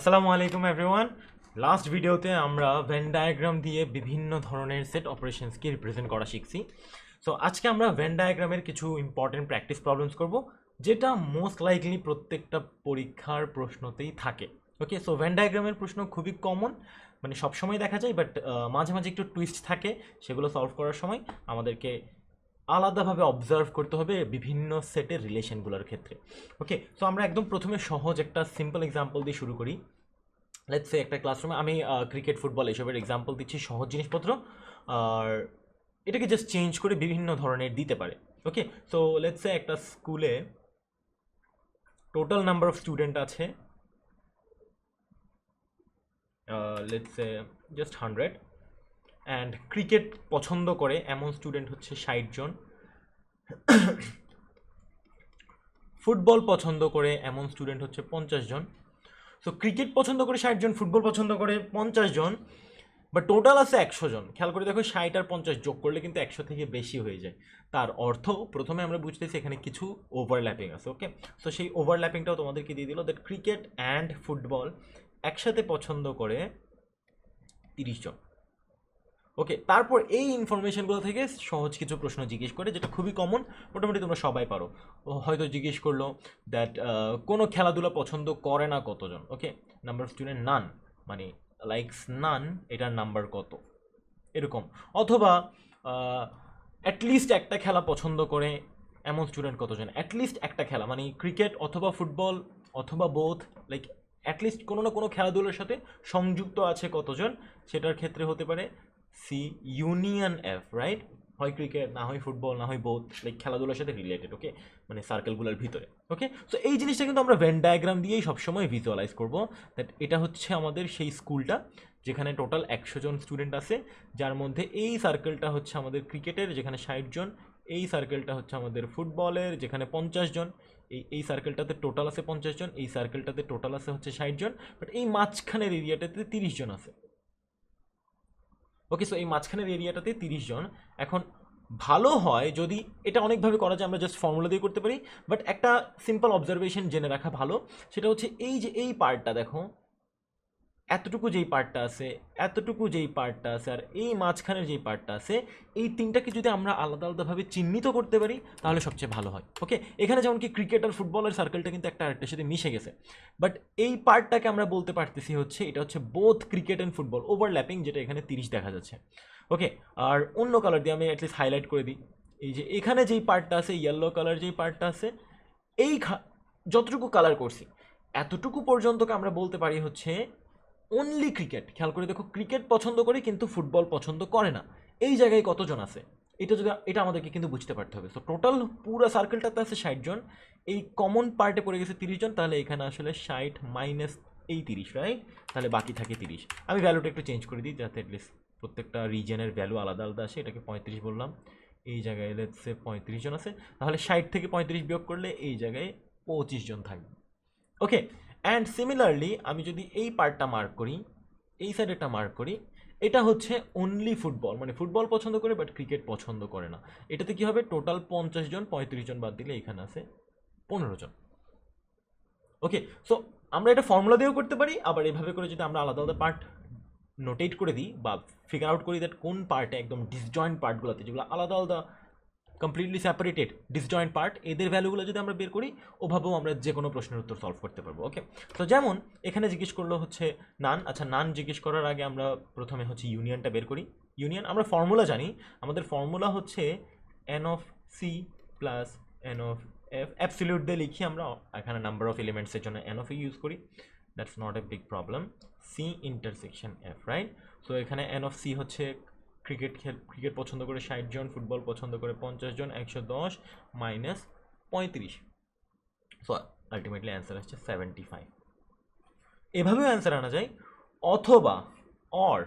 আসসালামু আলাইকুম everyone last ভিডিওতে আমরা ভেন ডায়াগ্রাম দিয়ে বিভিন্ন ধরনের সেট অপারেশনসকে রিপ্রেজেন্ট করা শিখছি। সো আজকে আমরা ভেন ডায়াগ্রামের কিছু ইম্পর্টেন্ট প্র্যাকটিস প্রবলেমস করব, যেটা মোস্ট লাইকলি প্রত্যেকটা পরীক্ষার প্রশ্নতেই থাকে। ওকে সো ভেন ডায়াগ্রামের প্রশ্ন খুবই কমন মানে সবসময় দেখা যায় বাট মাঝে মাঝে একটু টুইস্ট থাকে, সেগুলো সলভ করার সময় আমাদেরকে আলাদাভাবে অবজার্ভ করতে হবে বিভিন্ন সেটের রিলেশনগুলোর ক্ষেত্রে। ওকে সো আমরা একদম প্রথমে সহজ একটা সিম্পল এক্সাম্পল দিয়ে শুরু করি। লেটস একটা ক্লাসরুমে আমি ক্রিকেট ফুটবল এসবের এক্সাম্পল দিচ্ছি, সহজ জিনিসপত্র। আর এটাকে জাস্ট চেঞ্জ করে বিভিন্ন ধরনের দিতে পারে। ওকে সো লেটস একটা স্কুলে টোটাল নাম্বার অফ স্টুডেন্ট আছে let's just hundred and cricket পছন্দ করে এমন স্টুডেন্ট হচ্ছে ষাট জন। ফুটবল পছন্দ করে এমন স্টুডেন্ট হচ্ছে পঞ্চাশ জন। সো ক্রিকেট পছন্দ করে ষাট জন, ফুটবল পছন্দ করে পঞ্চাশ জন বা টোটাল আছে একশো জন। খেয়াল করে দেখো, ষাট আর পঞ্চাশ যোগ করলে কিন্তু একশো থেকে বেশি হয়ে যায়। তার অর্থ, প্রথমে আমরা বুঝতেছি এখানে কিছু ওভারল্যাপিং আছে ওকে সো সেই ওভারল্যাপিংটাও তোমাদেরকে দিয়ে দিল দ্যাট ক্রিকেট অ্যান্ড ফুটবল একসাথে পছন্দ করে তিরিশ জন। ওকে তারপর এই ইনফরমেশনগুলো থেকে সহজ কিছু প্রশ্ন জিজ্ঞেস করে, যেটা খুবই কমন মোটামুটি তোমরা সবাই পারো। হয়তো জিজ্ঞেস করল দ্যাট কোনো খেলাধুলা পছন্দ করে না কতজন? Okay number of student none মানে লাইকস নান এটার নাম্বার কত? এরকম। অথবা অ্যাটলিস্ট একটা খেলা পছন্দ করে এমন স্টুডেন্ট কতজন? অ্যাটলিস্ট একটা খেলা মানে ক্রিকেট অথবা ফুটবল অথবা বোথ লাইক অ্যাটলিস্ট কোনো না কোনো খেলাধুলোর সাথে সংযুক্ত আছে কতজন? সেটার ক্ষেত্রে হতে পারে সি ইউনিয়ন এফ রাইট হয় ক্রিকেট, না হয় ফুটবল, না হয় বোথ লাইক খেলাধুলার সাথে রিলেটেড ওকে মানে সার্কেলগুলোর ভিতরে ওকে সো এই জিনিসটা কিন্তু আমরা ভেন ডায়াগ্রাম দিয়েই সবসময় ভিজুয়ালাইজ করব দ্যাট এটা হচ্ছে আমাদের সেই স্কুলটা যেখানে টোটাল একশো জন স্টুডেন্ট আছে, যার মধ্যে এই সার্কেলটা হচ্ছে আমাদের ক্রিকেটের, যেখানে ষাট জন, এই সার্কেলটা হচ্ছে আমাদের ফুটবলের, যেখানে পঞ্চাশ জন, এই এই সার্কেলটাতে টোটাল আছে পঞ্চাশ জন, এই সার্কেলটাতে টোটাল আছে হচ্ছে ষাট জন বাট এই মাঝখানের এরিয়াটাতে তিরিশ জন আছে। ওকে সো এই মাঝখানের এরিয়াটাতে তিরিশ জন। এখন ভালো হয় যদি এটা অনেকভাবে করা যায়, আমরা জাস্ট ফর্মুলা দিয়ে করতে পারি। বাট একটা সিম্পল অবজারভেশন জেনে রাখা ভালো। সেটা হচ্ছে এই যে এই পার্টটা দেখো। এতটুকু যেই পার্টটা আছে, এতটুকু যেই পার্টটা আছে, আর এই মাঝখানের যেই পার্টটা আছে, এই তিনটাকে যদি আমরা আলাদা আলাদাভাবে চিহ্নিত করতে পারি, তাহলে সবচেয়ে ভালো হয়। ওকে এখানে যেমন কি ক্রিকেট আর ফুটবলের সার্কেলটা কিন্তু একটা আরেকটার সাথে মিশে গেছে। বাট এই পার্টটাকে আমরা বলতে পারতেছি হচ্ছে, এটা হচ্ছে both cricket and football overlapping যেটা এখানে তিরিশ দেখা যাচ্ছে। ওকে আর অন্য কালার দিয়ে আমি অ্যাটলিস্ট হাইলাইট করে দিই। এই যে এখানে যেই পার্টটা আছে ইয়েলো কালার যেই পার্টটা আছে, এই যতটুকু কালার করছি, এতটুকু পর্যন্তকে আমরা বলতে পারি হচ্ছে অনলি ক্রিকেট খেয়াল করে দেখো ক্রিকেট পছন্দ করে কিন্তু ফুটবল পছন্দ করে না। এই জায়গায় কতজন আছে? এটা যদি, এটা আমাদেরকে কিন্তু বুঝতে পারতে হবে। তো টোটাল পুরো সার্কেলটাতে আছে ষাট জন। এই কমন পার্টে পড়ে গেছে তিরিশ জন, তাহলে এখানে আসলে ষাট মাইনাস এই তিরিশ রাইট তাহলে বাকি থাকে তিরিশ। আমি ভ্যালুটা একটু চেঞ্জ করে দিই, যাতে অ্যাটলিস্ট প্রত্যেকটা রিজনের ভ্যালু আলাদা আলাদা আসে। এটাকে পঁয়ত্রিশ বললাম। এই জায়গায় এলে লেটসে পঁয়ত্রিশ জন আছে। তাহলে ষাট থেকে পঁয়ত্রিশ বিয়োগ করলে এই জায়গায় পঁচিশ জন থাকবে। ওকে অ্যান্ড সিমিলারলি আমি যদি এই পার্টটা মার্ক করি, এই সাইডেরটা মার্ক করি, এটা হচ্ছে অনলি ফুটবল মানে ফুটবল পছন্দ করে বাট ক্রিকেট পছন্দ করে না। এটাতে কি হবে? টোটাল পঞ্চাশ জন, পঁয়ত্রিশ জন বাদ দিলে এখানে আছে পনেরো জন। ওকে সো আমরা এটা ফর্মুলা দিয়েও করতে পারি, আবার এভাবে করে যদি আমরা আলাদা আলাদা পার্ট নোটেট করে দিই, বা ফিগার আউট করি দ্যাট কোন পার্টে একদম ডিসজয়েন্ট পার্টগুলোতে যেগুলো আলাদা আলাদা কমপ্লিটলি সেপারেটেড ডিসজয়েন্ট পার্ট এদের ভ্যালুগুলো যদি আমরা বের করি, ওভাবেও আমরা যে কোনো প্রশ্নের উত্তর সলভ করতে পারব ওকে তো যেমন, এখানে জিজ্ঞেস করল হচ্ছে নান আচ্ছা নান জিজ্ঞেস করার আগে আমরা প্রথমে হচ্ছে ইউনিয়নটা বের করি। ইউনিয়ন আমরা ফর্মুলা জানি, আমাদের ফর্মুলা হচ্ছে N of C plus N of F absolute দিয়ে লিখি আমরা, এখানে নাম্বার অফ এলিমেন্টসের জন্য এন অফ ইউজ করি। That's not a big problem C intersection F right so এখানে এন অফ সি হচ্ছে ক্রিকেট খেল, ক্রিকেট পছন্দ করে ষাট জন, ফুটবল পছন্দ করে পঞ্চাশ জন, একশো দশ মাইনাস পঁয়ত্রিশ। সো আলটিমেটলি অ্যান্সার আসছে সেভেন্টি ফাইভ এভাবেও অ্যান্সার আনা যায়। অথবা অর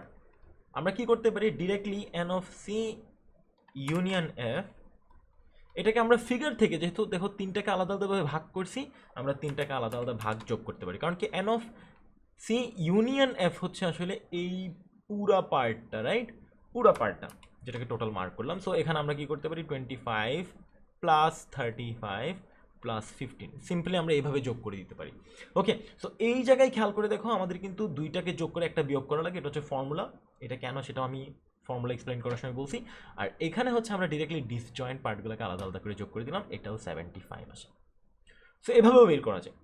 আমরা কি করতে পারি? Directly N of C union F এটাকে আমরা ফিগার থেকে যেহেতু দেখো তিনটাকে আলাদা আলাদাভাবে ভাগ করছি, আমরা তিনটাকে আলাদা আলাদা ভাগ যোগ করতে পারি। কারণ কি N of C union F হচ্ছে আসলে এই পুরা পার্টটা রাইট পুরা পার্টটা, যেটাকে টোটাল মার্ক করলাম। সো এখানে আমরা কি করতে পারি? Twenty five plus thirty five plus fifteen simply আমরা এইভাবে যোগ করে দিতে পারি। ওকে সো এই জায়গায় খেয়াল করে দেখো, আমাদের কিন্তু দুইটাকে যোগ করে একটা বিয়োগ করা লাগে। এটা হচ্ছে ফর্মুলা এটা কেন সেটা আমি ফর্মুলা এক্সপ্লেন করার সময় বলছি। আর এখানে হচ্ছে আমরা ডিরেক্টলি ডিসজয়েন্ট পার্টগুলোকে আলাদা আলাদা করে যোগ করে দিলাম। এটাও সেভেন্টি ফাইভ আসে। সো এভাবেও বের করা যায়।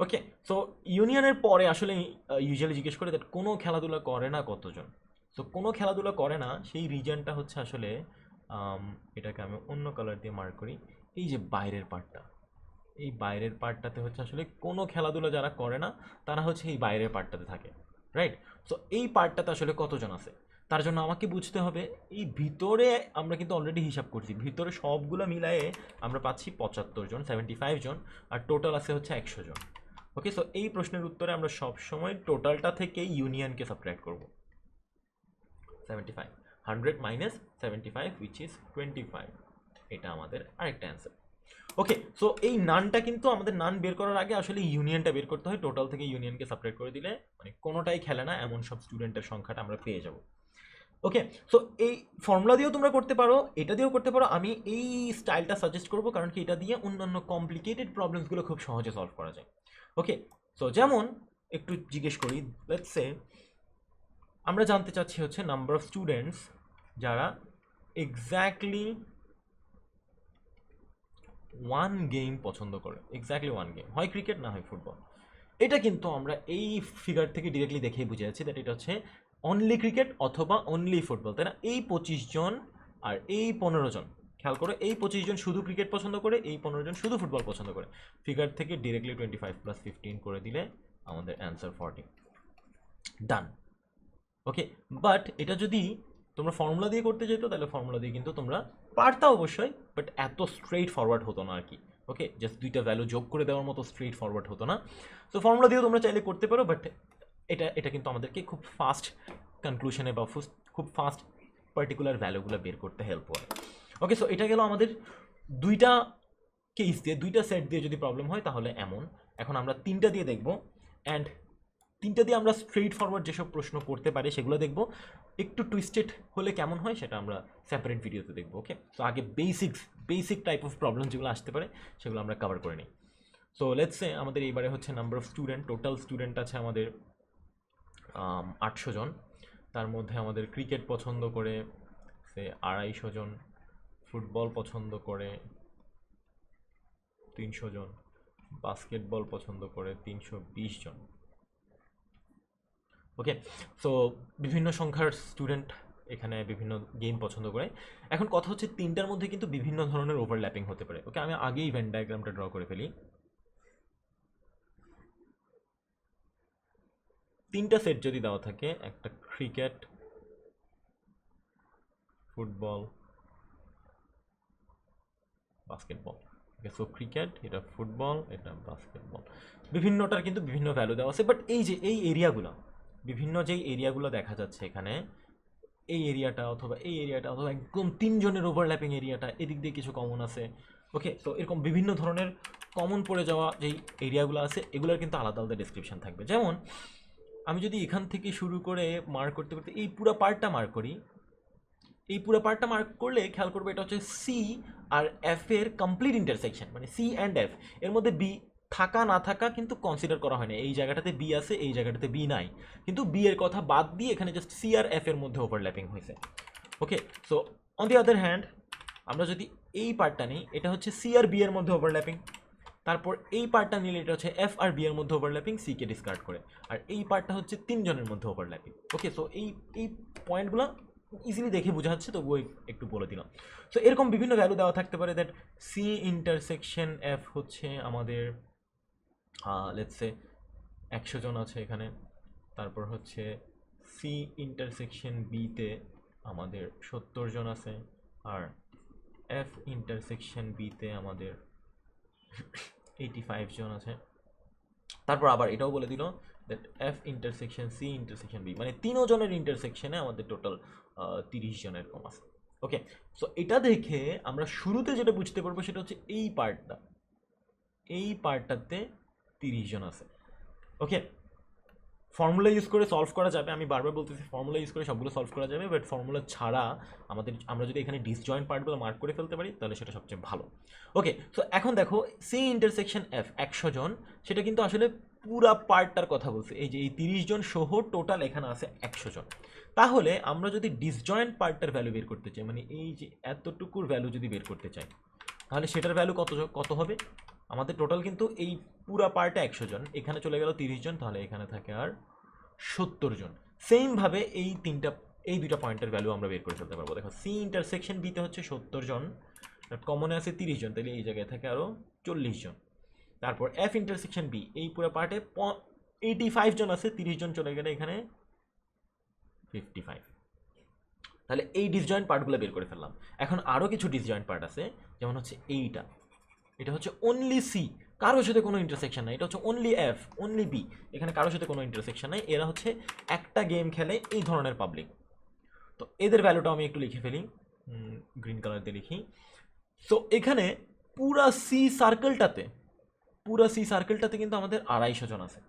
ওকে সো ইউনিয়নের পরে আসলে ইউজুয়ালি জিজ্ঞেস করে দ্যাট কোনো খেলাধুলা করে না কতজন? সো কোনো খেলাধুলা করে না, সেই রিজনটা হচ্ছে আসলে এটাকে আমি অন্য কালার দিয়ে মার্ক করি, এই যে বাইরের পার্টটা এই বাইরের পার্টটাতে হচ্ছে আসলে কোনো খেলাধুলা যারা করে না, তারা হচ্ছে এই বাইরের পার্টটাতে থাকে রাইট সো এই পার্টটাতে আসলে কতজন আছে? তার জন্য আমাকে বুঝতে হবে, এই ভিতরে আমরা কিন্তু অলরেডি হিসাব করছি, ভিতরে সবগুলো মিলায়ে আমরা পাচ্ছি পঁচাত্তর জন সেভেন্টি ফাইভ জন, আর টোটাল আছে হচ্ছে একশো জন। ওকে সো এই প্রশ্নের উত্তরে আমরা সবসময় টোটালটা থেকে ইউনিয়নকে সাবট্র্যাক্ট করব। Seventy five hundred minus seventy five which is twenty five এটা আমাদের আরেকটা অ্যান্সার ওকে সো এই নানটা কিন্তু আমাদের নান বের করার আগে আসলে ইউনিয়নটা বের করতে হয়। টোটাল থেকে ইউনিয়নকে সাবট্র্যাক্ট করে দিলে মানে কোনোটাই খেলে না, এমন সব স্টুডেন্টের সংখ্যাটা আমরা পেয়ে যাব। ওকে সো এই ফর্মুলা দিয়েও তোমরা করতে পারো, এটা দিয়েও করতে পারো। আমি এই স্টাইলটা সাজেস্ট করব কারণ কি এটা দিয়ে অন্যান্য কমপ্লিকেটেড প্রবলেমসগুলো খুব সহজে সলভ করা যায়। ওকে সো যেমন একটু জিজ্ঞেস করি লেটস সে আমরা জানতে চাচ্ছি হচ্ছে নাম্বার অফ স্টুডেন্টস যারা এক্স্যাক্টলি ওয়ান গেম পছন্দ করে। এক্স্যাক্টলি ওয়ান গেম হয় ক্রিকেট না হয় ফুটবল এটা কিন্তু আমরা এই ফিগার থেকে ডিরেক্টলি দেখেই বুঝে যাচ্ছি দ্যাট এটা হচ্ছে অনলি ক্রিকেট অথবা অনলি ফুটবল তাই না? এই পঁচিশ জন আর এই পনেরো জন। খেয়াল করো, এই পঁচিশ জন শুধু ক্রিকেট পছন্দ করে, এই পনেরো জন শুধু ফুটবল পছন্দ করে। ফিগার থেকে directly twenty five plus fifteen করে দিলে আমাদের answer forty done okay but এটা যদি তোমরা ফর্মুলা দিয়ে করতে যেত, তাহলে ফর্মুলা দিয়ে কিন্তু তোমরা পারতা অবশ্যই বাট এত স্ট্রেইট ফরওয়ার্ড হতো না আর কি ওকে জাস্ট দুইটা ভ্যালু যোগ করে দেওয়ার মতো স্ট্রেইট ফরওয়ার্ড হতো না। সো ফর্মুলা দিয়েও তোমরা চাইলে করতে পারো বাট এটা এটা কিন্তু আমাদেরকে খুব ফাস্ট কনক্লুশনে বা খুব ফাস্ট পার্টিকুলার ভ্যালুগুলো বের করতে হেল্প করে। ওকে সো এটা গেল আমাদের দুইটা কেস দিয়ে, দুইটা সেট দিয়ে যদি প্রবলেম হয়, তাহলে এমন। এখন আমরা তিনটা দিয়ে দেখব অ্যান্ড তিনটা দিয়ে আমরা স্ট্রেইট ফরওয়ার্ড যেসব প্রশ্ন করতে পারি, সেগুলো দেখব। একটু টুইস্টেড হলে কেমন হয় সেটা আমরা সেপারেট ভিডিওতে দেখব ওকে সো আগে basics basic type of problem যেগুলো আসতে পারে, সেগুলো আমরা কভার করে নিই। সো লেটস সে আমাদের এইবারে হচ্ছে number of student total student আছে আমাদের আটশো জন। তার মধ্যে আমাদের ক্রিকেট পছন্দ করে, সে আড়াইশো জন। ফুটবল পছন্দ করে, তিনশো জন। বাস্কেটবল পছন্দ করে, তিনশো বিশ জন। ওকে সো বিভিন্ন সংখ্যার স্টুডেন্ট এখানে বিভিন্ন গেম পছন্দ করে। এখন কথা হচ্ছে তিনটার মধ্যে কিন্তু বিভিন্ন ধরনের ওভারল্যাপিং হতে পারে। ওকে আমি আগেই ভেন ডায়াগ্রামটা ড্র করে ফেলি। তিনটা সেট যদি দেওয়া থাকে, একটা cricket football basketball okay so cricket এটা ফুটবল এটা বাস্কেটবল বিভিন্নটার কিন্তু বিভিন্ন ভ্যালু দেওয়া আছে। বাট এই যে, এই এরিয়াগুলো বিভিন্ন যেই এরিয়াগুলো দেখা যাচ্ছে এখানে, এই এরিয়াটা অথবা এই এরিয়াটা অথবা একদম তিনজনের ওভারল্যাপিং এরিয়াটা এদিক দিয়ে কিছু কমন আছে ওকে তো এরকম বিভিন্ন ধরনের কমন পড়ে যাওয়া যেই এরিয়াগুলো আছে, এগুলোর কিন্তু আলাদা আলাদা ডিসক্রিপশন থাকবে। যেমন, আমি যদি এখান থেকে শুরু করে মার্ক করতে করতে এই পুরো পার্টটা মার্ক করি, এই পুরো পার্টটা মার্ক করলে খেয়াল করবে এটা হচ্ছে সি আর এফ এর কমপ্লিট ইন্টারসেকশন মানে সি অ্যান্ড এফ এর মধ্যে বি থাকা না থাকা কিন্তু কনসিডার করা হয় না এই জায়গাটাতে বি আছে, এই জায়গাটাতে বি নাই। কিন্তু বি এর কথা বাদ দিয়ে এখানে জাস্ট সি আর এফ এর মধ্যে ওভারল্যাপিং হয়েছে। Okay so on the other hand আমরা যদি এই পার্টটা নিই, এটা হচ্ছে সি আর বি এর মধ্যে ওভারল্যাপিং তারপর এই পার্টটা নিলে এটা হচ্ছে এফ আর বি এর মধ্যে ওভারল্যাপিং সি কে ডিসকার্ড করে। আর এই পার্টটা হচ্ছে তিনজনের মধ্যে ওভারল্যাপিং ওকে সো এই এই পয়েন্টগুলো ইজিলি দেখে বোঝা যাচ্ছে, তবুও একটু বলে দিলাম। সো এরকম বিভিন্ন ভ্যালু দেওয়া থাকতে পারে দ্যাট সি ইন্টারসেকশন এফ হচ্ছে আমাদের লেটসে একশো জন আছে এখানে। তারপর হচ্ছে সি ইন্টারসেকশন বিতে আমাদের সত্তর জন আছে আর এফ ইন্টারসেকশন বিতে আমাদের এইটি ফাইভ জন আছে। তারপর আবার এটাও বলে দিল that F intersection C intersection B মানে তিনও জনের ইন্টারসেকশনে আমাদের টোটাল তিরিশ জনের কম আছে। ওকে সো এটা দেখে আমরা শুরুতে যেটা বুঝতে পারব সেটা হচ্ছে এই পার্টটা এই পার্টটাতে তিরিশ জন আছে। ওকে ফর্মুলা ইউজ করে সলভ করা যাবে। আমি বারবার বলতেছি ফর্মুলা ইউজ করে সবগুলো সলভ করা যাবে বাট ফর্মুলা ছাড়া আমাদের, আমরা যদি এখানে ডিসজয়েন্ট পার্টগুলো মার্ক করে ফেলতে পারি, তাহলে সেটা সবচেয়ে ভালো। ওকে তো এখন দেখো সি ইন্টারসেকশন এফ একশো জন, সেটা কিন্তু আসলে পুরা পার্টটার কথা বলছে। এই যে এই তিরিশ জন সহ টোটাল এখানে আছে একশো জন। তাহলে আমরা যদি ডিসজয়েন্ট পার্টটার ভ্যালু বের করতে চাই মানে এই যে এতটুকুর ভ্যালু যদি বের করতে চাই, তাহলে সেটার ভ্যালু কত কত হবে? আমাদের টোটাল কিন্তু এই পুরা পার্টে একশো জন। এখানে চলে গেল তিরিশ জন, তাহলে এখানে থাকে আর সত্তর জন। সেমভাবে এই তিনটা, এই দুইটা পয়েন্টের ভ্যালু আমরা বের করে ফেলতে পারব। দেখো সি ইন্টারসেকশন বিতে হচ্ছে সত্তর জন কমনে আছে তিরিশ জন, তাহলে এই জায়গায় থাকে আরও চল্লিশ জন। তারপর এফ ইন্টারসেকশন বি এই পুরো পার্টে এইটি ফাইভ জন আছে, তিরিশ জন চলে গেলে এখানে ফিফটি ফাইভ তাহলে এই ডিসজয়েন্ট পার্টগুলো বের করে ফেললাম। এখন আরও কিছু ডিসজয়েন্ট পার্ট আছে, যেমন হচ্ছে এইটা। এটা হচ্ছে অনলি সি কারোর সাথে কোনো ইন্টারসেকশন নাই। এটা হচ্ছে অনলি এফ অনলি বি এখানে কারোর সাথে কোনো ইন্টারসেকশন নাই। এরা হচ্ছে একটা গেম খেলে এই ধরনের পাবলিক তো এদের ভ্যালুটা আমি একটু লিখে ফেলি। গ্রিন কালার দিয়ে লিখি। সো এখানে পুরা সি সার্কেলটাতে পুরা সি সার্কেলটাতে কিন্তু আমাদের আড়াইশো জন আছে।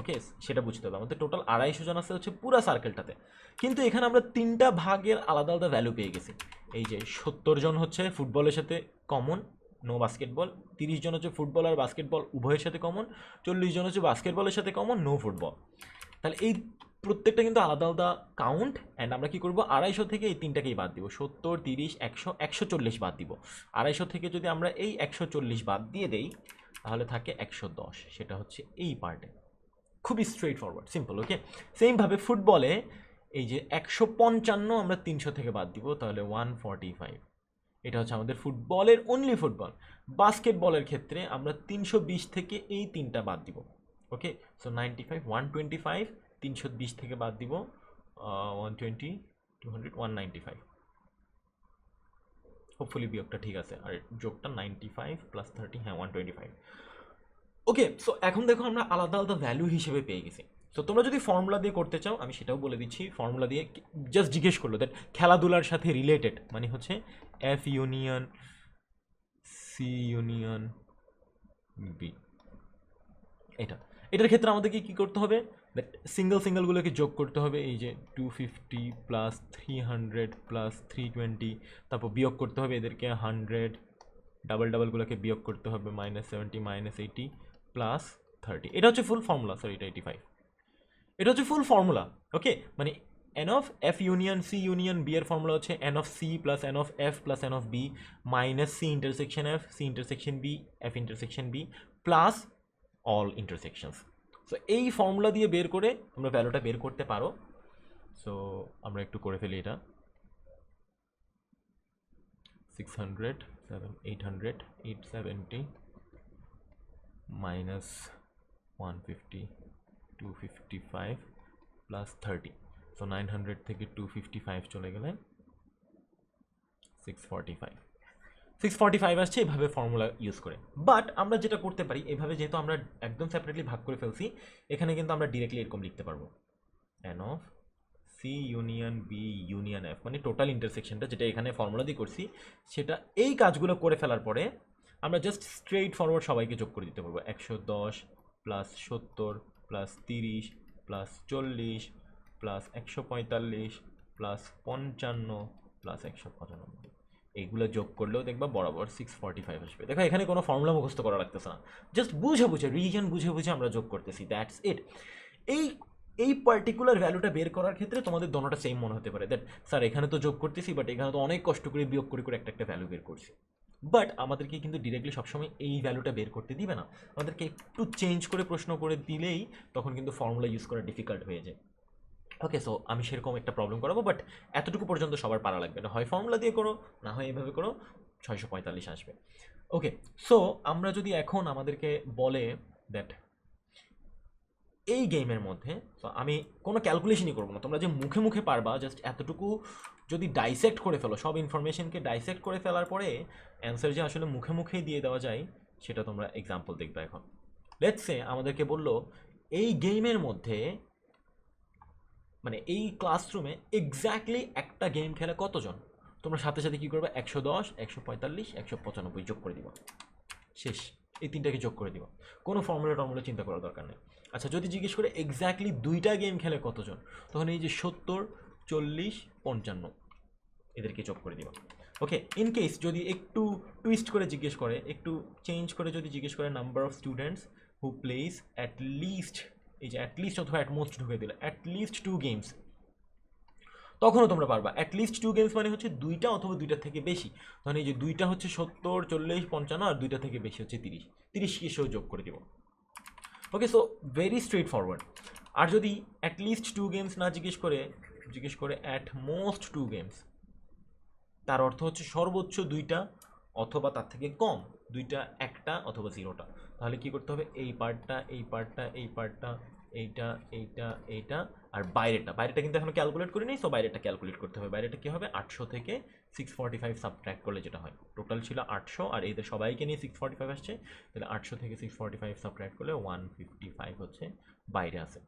ওকে সেটা বুঝতে হবে। আমাদের টোটাল আড়াইশো জন আছে হচ্ছে পুরা সার্কেলটাতে কিন্তু এখানে আমরা তিনটা ভাগের আলাদা আলাদা ভ্যালু পেয়ে গেছি। এই যে সত্তর জন হচ্ছে ফুটবলের সাথে কমন নো বাস্কেটবল তিরিশ জন হচ্ছে ফুটবল আর বাস্কেটবল উভয়ের সাথে কমন চল্লিশ জন হচ্ছে বাস্কেটবলের সাথে কমন নো ফুটবল তাহলে এই প্রত্যেকটা কিন্তু আলাদা আলাদা কাউন্ট অ্যান্ড আমরা কী করব? আড়াইশো থেকে এই তিনটাকেই বাদ দিব। সত্তর, তিরিশ, একশো একশো চল্লিশ বাদ দিব। আড়াইশো থেকে যদি আমরা এই একশো চল্লিশ বাদ দিয়ে দেই, তাহলে থাকে একশো দশ। সেটা হচ্ছে এই পার্টে খুবই স্ট্রেট ফরওয়ার্ড সিম্পল ওকে সেমভাবে ফুটবলে এই যে একশো পঞ্চান্ন আমরা তিনশো থেকে বাদ দিব, তাহলে ওয়ান ফর্টি ফাইভ এটা হচ্ছে আমাদের ফুটবলের অনলি ফুটবল। বাস্কেটবলের ক্ষেত্রে আমরা তিনশো বিশ থেকে এই তিনটা বাদ দিব। Okay so ninety five one twenty five তিনশো বিশ থেকে বাদ দিব one twenty two hundred one five hopefully বিয়োগটা ঠিক আছে। আর যোগটা নাইনটি ফাইভ প্লাস থার্টি হ্যাঁ one twenty five okay so এখন দেখো আমরা আলাদা আলাদা ভ্যালু হিসেবে পেয়ে গেছি। তো তোমরা যদি ফর্মুলা দিয়ে করতে চাও, আমি সেটাও বলে দিচ্ছি। ফর্মুলা দিয়ে জাস্ট জিজ্ঞেস করল দ্যাট খেলাধুলার সাথে রিলেটেড মানে হচ্ছে F union C union B এটা। এটার ক্ষেত্রে আমাদেরকে কী করতে হবে? দ্যাট সিঙ্গেল সিঙ্গেলগুলোকে যোগ করতে হবে। এই যে two fifty plus three hundred plus three twenty তারপর বিয়োগ করতে হবে এদেরকে হান্ড্রেড ডাবল ডাবলগুলোকে বিয়োগ করতে হবে minus seventy minus eighty plus thirty এটা হচ্ছে ফুল ফর্মুলা সরি এটা এইটি ফাইভ এটা হচ্ছে ফুল ফর্মুলা ওকে মানে N of F union C union B এর ফর্মুলা হচ্ছে N of C plus N of F plus N of B minus C intersection F C intersection B F intersection B plus all intersections so এই formula দিয়ে বের করে তোমরা ভ্যালুটা বের করতে পারো। সো আমরা একটু করে ফেলি এটা। Six hundred seven eight hundred eight seventy minus one fifty two fifty five plus thirty so nine hundred থেকে টু ফিফটি ফাইভ চলে গেলে six forty five six forty five আসছে, এভাবে ফর্মুলা ইউজ করে। বাট আমরা যেটা করতে পারি, এভাবে যেহেতু আমরা একদম সেপারেটলি ভাগ করে ফেলছি, এখানে কিন্তু আমরা ডিরেক্টলি এরকম লিখতে পারব। N of C union B union F মানে টোটাল ইন্টারসেকশনটা যেটা এখানে ফর্মুলা দিয়ে করছি, সেটা এই কাজগুলো করে ফেলার পরে আমরা জাস্ট স্ট্রেইট ফরওয়ার্ড সবাইকে যোগ করে দিতে পারব। একশো দশ প্লাস সত্তর প্লাস তিরিশ প্লাস চল্লিশ প্লাস একশো পঁয়তাল্লিশ প্লাস পঞ্চান্ন প্লাস একশো পঁচানব্বই। এইগুলো যোগ করলেও দেখবা বরাবর সিক্স ফর্টি ফাইভ আসবে। দেখো, এখানে কোনো ফর্মুলা মুখস্থ করা লাগতেছে না। জাস্ট বুঝে বুঝে রিজন বুঝে বুঝে আমরা যোগ করতেছি দ্যাটস ইট এই এই পার্টিকুলার ভ্যালুটা বের করার ক্ষেত্রে তোমাদের দোনোটা সেম মনে হতে পারে। দ্যাট স্যার এখানে তো যোগ করতেছি বাট এখানে তো অনেক কষ্ট করে বিয়োগ করে করে একটা একটা ভ্যালু বের করছি। বাট আমাদেরকে কিন্তু ডিরেক্টলি সবসময় এই ভ্যালুটা বের করতে দিবে না। আমাদেরকে একটু চেঞ্জ করে প্রশ্ন করে দিলেই তখন কিন্তু ফর্মুলা ইউজ করা ডিফিকাল্ট হয়ে যায়। ওকে সো আমি সেরকম একটা প্রবলেম করাবো বাট এতটুকু পর্যন্ত সবার পারা লাগবে না। হয় ফর্মুলা দিয়ে করো, না হয় এইভাবে করো, ছয়শো পঁয়তাল্লিশ আসবে। ওকে সো আমরা যদি এখন আমাদেরকে বলে দ্যাট এই গেমের মধ্যে আমি কোনো ক্যালকুলেশনই করব না। তোমরা যে মুখে মুখে পারবা জাস্ট এতটুকু যদি ডাইসেক্ট করে ফেলো, সব ইনফরমেশনকে ডাইসেক্ট করে ফেলার পরে অ্যান্সার যে আসলে মুখে মুখেই দিয়ে দেওয়া যায়, সেটা তোমরা এক্সাম্পল দেখবে এখন। লেটসে আমাদেরকে বলল, এই গেমের মধ্যে মানে এই ক্লাসরুমে এক্স্যাক্টলি একটা গেম খেলে কতজন? তোমরা সাথে সাথে কী করবে? একশো দশ, একশো পঁয়তাল্লিশ, একশো পঁচানব্বই যোগ করে দিবা। শেষ। এই তিনটাকে যোগ করে দিবা। কোনো ফর্মুলা টর্মুলা চিন্তা করার দরকার নেই। আচ্ছা যদি জিজ্ঞেস করে এক্স্যাক্টলি দুইটা গেম খেলে কতজন? তখন এই যে সত্তর চল্লিশ, পঞ্চান্ন। এদেরকে যোগ করে দিবা। ওকে ইন কেস যদি একটু টুইস্ট করে জিজ্ঞেস করে, একটু চেঞ্জ করে যদি জিজ্ঞেস করে number of students who place at least এই যে অ্যাট লিস্ট অথবা অ্যাটমোস্ট ঢুকে দিলে অ্যাট লিস্ট টু গেমস তখনও তোমরা পারবা। অ্যাট লিস্ট টু গেমস মানে হচ্ছে দুইটা অথবা দুইটা থেকে বেশি। তখন এই যে দুইটা হচ্ছে সত্তর, চল্লিশ, পঞ্চান্ন আর দুইটা থেকে বেশি হচ্ছে তিরিশ। তিরিশ কিসেও যোগ করে দিব। Okay so very straightforward আর যদি অ্যাট লিস্ট টু গেমস না জিজ্ঞেস করে জিজ্ঞেস করে অ্যাট মোস্ট টু গেমস তার অর্থ হচ্ছে সর্বোচ্চ দুইটা অথবা তার থেকে কম দুইটা, একটা অথবা জিরোটা। তাহলে কি করতে হবে? এই পার্টটা এই পার্টটা এই পার্টটা এইটা এইটা এইটা আর বাইরেটা বাইরেটা কিন্তু এখনও ক্যালকুলেট করিনি সো বাইরেটা ক্যালকুলেট করতে হবে। বাইরেটা কী হবে? আটশো থেকে সিক্স ফর্টি ফাইভ সাবট্র্যাক্ট করলে যেটা হয়। টোটাল ছিল আটশো, আর এদের সবাইকে নিয়ে সিক্স ফর্টি ফাইভ আসছে, তাহলে আটশো থেকে সিক্স ফর্টি ফাইভ সাবট্র্যাক্ট করলে ওয়ান ফিফটি ফাইভ হচ্ছে, বাইরে আছে।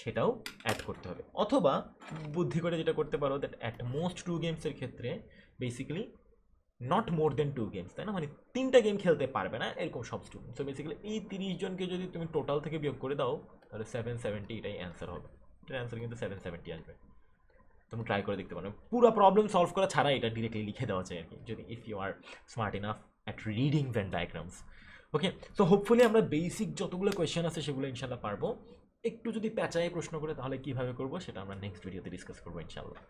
সেটাও অ্যাড করতে হবে। অথবা বুদ্ধি করে যেটা করতে পারো দ্যাট অ্যাট মোস্ট টু গেমসের ক্ষেত্রে basically not more than two games তাই না? মানে তিনটা গেম খেলতে পারবে না, এরকম সব স্টুডেন্ট সো বেসিক্যালি এই তিরিশ জনকে যদি তুমি টোটাল থেকে বিয়োগ করে দাও, তাহলে সেভেন সেভেন্টি এটাই অ্যান্সার হবে। এটার অ্যান্সার কিন্তু সেভেন সেভেন্টি আসবে। তুমি ট্রাই করে দেখতে পারো। পুরো প্রবলেম সলভ করা ছাড়া এটা ডিরেক্টলি লিখে দেওয়া যায় আর কি, যদি if you are smart enough at reading Venn diagrams okay so hopefully আমরা বেসিক যতগুলো কোয়েশ্চেন আছে সেগুলো ইনশাল্লাহ পারব। একটু যদি প্যাচায় প্রশ্ন করে তাহলে কীভাবে করব সেটা আমরা নেক্সট ভিডিওতে ডিসকাস করব ইনশাল্লাহ